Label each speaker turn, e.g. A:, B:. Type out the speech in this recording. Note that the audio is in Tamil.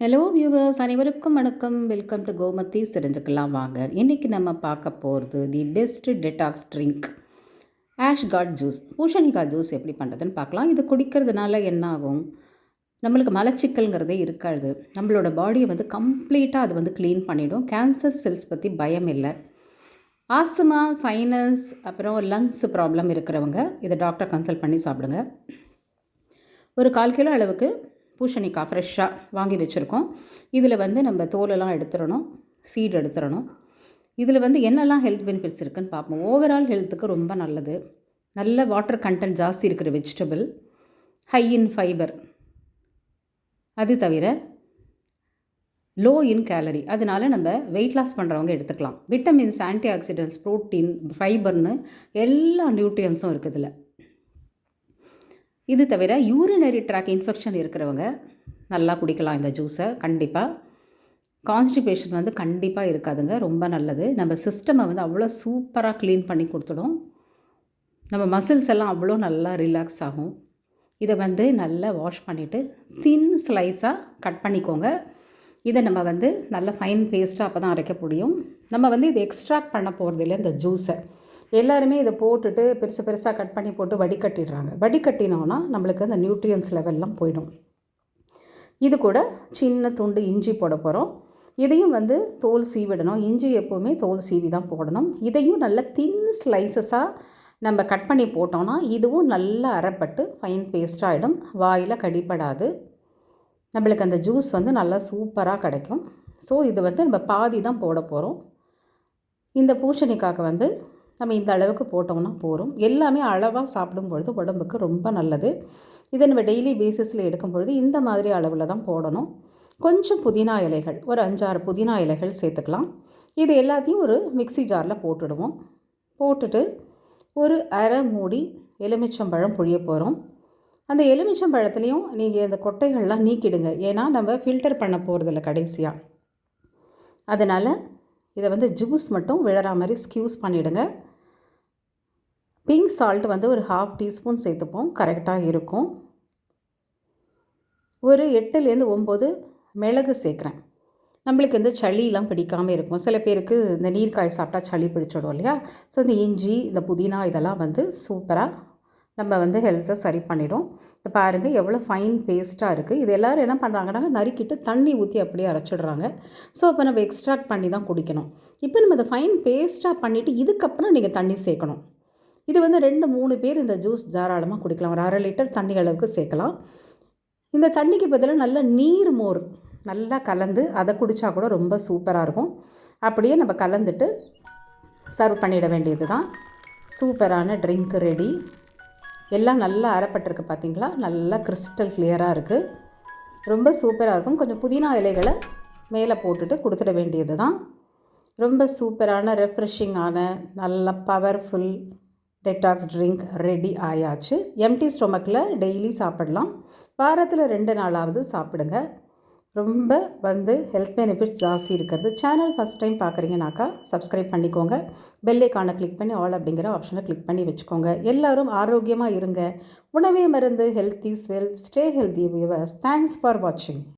A: ஹலோ வியூவர்ஸ் அனைவருக்கும் வணக்கம். வெல்கம் டு கோமதி தெரிஞ்சுக்கலாம் வாங்க. இன்றைக்கி நம்ம பார்க்க போகிறது the best detox drink ash gourd juice பூஷணிக்காய் juice எப்படி பண்ணுறதுன்னு பார்க்கலாம். இது குடிக்கிறதுனால என்ன ஆகும் நம்மளுக்கு மலச்சிக்கல்ங்கிறதே இருக்காது. நம்மளோட பாடியை வந்து கம்ப்ளீட்டாக அது வந்து க்ளீன் பண்ணிவிடும் கேன்சர் செல்ஸ் பற்றி பயம் இல்லை. ஆஸ்துமா சைனஸ் அப்புறம் லங்ஸ் ப்ராப்ளம் இருக்கிறவங்க இதை டாக்டர் கன்சல்ட் பண்ணி சாப்பிடுங்க. ஒரு கால் கிலோ அளவுக்கு பூசணிக்காய் ஃப்ரெஷ்ஷாக வாங்கி வச்சுருக்கோம். இதில் வந்து நம்ம தோலெல்லாம் எடுத்துடணும் சீடு எடுத்துடணும் இதில் வந்து என்னெல்லாம் ஹெல்த் பெனிஃபிட்ஸ் இருக்குதுன்னு பார்ப்போம். ஓவரால் ஹெல்த்துக்கு ரொம்ப நல்லது. நல்ல வாட்டர் கண்டென்ட் ஜாஸ்தி இருக்கிற வெஜிடபிள் ஹை இன் ஃபைபர் அது தவிர லோ இன் கேலரி அதனால நம்ம வெயிட் லாஸ் பண்ணுறவங்க எடுத்துக்கலாம். விட்டமின்ஸ் ஆன்டி ஆக்சிடென்ட்ஸ் ப்ரோட்டீன் ஃபைபர்னு எல்லா நியூட்ரியன்ஸும் இருக்குது இதில். இது தவிர யூரினரி ட்ராக் இன்ஃபெக்ஷன் இருக்கிறவங்க நல்லா குடிக்கலாம் இந்த ஜூஸை கண்டிப்பாக கான்ஸ்டிபேஷன் வந்து கண்டிப்பாக இருக்காதுங்க ரொம்ப நல்லது. நம்ம சிஸ்டமை வந்து அவ்வளோ சூப்பராக க்ளீன் பண்ணி கொடுத்துடும். நம்ம மசில்ஸ் எல்லாம் அவ்வளோ நல்லா ரிலாக்ஸ் ஆகும். இதை வந்து நல்லா வாஷ் பண்ணிவிட்டு தின் ஸ்லைஸாக கட் பண்ணிக்கோங்க. இதை நம்ம வந்து நல்ல ஃபைன் பேஸ்ட்டாக அப்போ தான் அரைக்க முடியும். நம்ம வந்து இதை எக்ஸ்ட்ராக்ட் பண்ண போகிறதில்ல இந்த ஜூஸை எல்லாருமே இதை போட்டுட்டு பெருசு பெருசாக கட் பண்ணி போட்டு வடிகட்டிடுறாங்க. வடிகட்டினோன்னா நம்மளுக்கு அந்த நியூட்ரியன்ஸ் லெவல்லாம் போயிடும். இது கூட சின்ன துண்டு இஞ்சி போட போகிறோம் இதையும் வந்து தோல் சீவிடணும். இஞ்சி எப்போவுமே தோல் சீவி தான் போடணும். இதையும் நல்ல தின் ஸ்லைசஸாக நம்ம கட் பண்ணி போட்டோம்னா இதுவும் நல்லா அரைப்பட்டு ஃபைன் பேஸ்டாகிடும் வாயில் கடிப்படாது. நம்மளுக்கு அந்த ஜூஸ் வந்து நல்லா சூப்பராக கிடைக்கும். ஸோ இது வந்து நம்ம பாதி தான் போட போகிறோம் இந்த பூசணிக்காக்க வந்து நம்ம இந்த அளவுக்கு போட்டோம்னா போகிறோம் எல்லாமே அளவாக சாப்பிடும் பொழுது உடம்புக்கு ரொம்ப நல்லது. இதை நம்ம டெய்லி பேசிஸில் எடுக்கும் பொழுது இந்த மாதிரி அளவில் தான் போடணும். கொஞ்சம் புதினா இலைகள் ஒரு அஞ்சாறு புதினா இலைகள் சேர்த்துக்கலாம். இது எல்லாத்தையும் ஒரு மிக்சி ஜாரில் போட்டுடுவோம். போட்டுட்டு ஒரு அரை மூடி எலுமிச்சம்பழம் புழிய போகிறோம் அந்த எலுமிச்சம்பழத்துலேயும் நீங்கள் இந்த கொட்டைகள்லாம் நீக்கிடுங்க. ஏன்னா நம்ம ஃபில்டர் பண்ண போகிறதில்ல கடைசியாக அதனால் இதை வந்து ஜூஸ் மட்டும் விழற மாதிரி ஸ்கியூஸ் பண்ணிவிடுங்க பிங்க் சால்ட் வந்து ஒரு ஹாஃப் டீஸ்பூன் சேர்த்துப்போம். கரெக்டாக இருக்கும். ஒரு எட்டுலேருந்து ஒம்பது மிளகு சேர்க்குறேன். நம்மளுக்கு இந்த சளியெலாம் பிடிக்காமல் இருக்கும். சில பேருக்கு இந்த நீர்க்காய் சாப்பிட்டா சளி பிடிச்சிடும் இல்லையா? ஸோ இந்த இஞ்சி இந்த புதினா இதெல்லாம் வந்து சூப்பராக நம்ம வந்து ஹெல்த்தை சரி பண்ணிடும். இப்போ பாருங்கள் எவ்வளோ ஃபைன் பேஸ்ட்டாக இருக்குது இது எல்லோரும் என்ன பண்ணுறாங்கன்னா நறுக்கிட்டு தண்ணி ஊற்றி அப்படியே அரைச்சிடுறாங்க. ஸோ அப்போ நம்ம எக்ஸ்ட்ராக்ட் பண்ணி தான் குடிக்கணும். இப்போ நம்ம இதை ஃபைன் பேஸ்ட்டாக பண்ணிவிட்டு இதுக்கப்புறம் நீங்கள் தண்ணி சேர்க்கணும். இது வந்து ரெண்டு மூணு பேர் இந்த ஜூஸ் தாராளமாக குடிக்கலாம். ஒரு அரை லிட்டர் தண்ணி அளவுக்கு சேர்க்கலாம். இந்த தண்ணிக்கு பதிலாக நல்ல நீர் மோர் நல்லா கலந்து அதை குடித்தா கூட ரொம்ப சூப்பராக இருக்கும். அப்படியே நம்ம கலந்துட்டு சர்வ் பண்ணிட வேண்டியது தான் சூப்பரான ட்ரிங்க் ரெடி எல்லாம் நல்லா அறப்பட்டிருக்கு பார்த்தீங்களா நல்லா கிறிஸ்டல் கிளியராக இருக்குது ரொம்ப சூப்பராக இருக்கும். கொஞ்சம் புதினா இலைகளை மேலே போட்டுட்டு கொடுத்துட வேண்டியது தான் ரொம்ப சூப்பரான ரெஃப்ரெஷிங்கான நல்ல பவர்ஃபுல் டெட்டாக்ஸ் ட்ரிங்க் ரெடி ஆயாச்சு. எம்டி ஸ்டொமக்கில் டெய்லி சாப்பிடலாம். வாரத்தில் ரெண்டு நாளாவது சாப்பிடுங்க. ரொம்ப வந்து ஹெல்த் பெனிஃபிட்ஸ் ஜாஸ்தி இருக்கிறது. சேனல் ஃபஸ்ட் டைம் பார்க்குறீங்கனாக்கா சப்ஸ்கிரைப் பண்ணிக்கோங்க. பெல்லைக்கான கிளிக் பண்ணி ஆல் அப்படிங்கிற ஆப்ஷனை கிளிக் பண்ணி வச்சுக்கோங்க. எல்லோரும் ஆரோக்கியமாக இருங்க. உணவே மருந்து health is wealth stay healthy viewers thanks for வாட்சிங்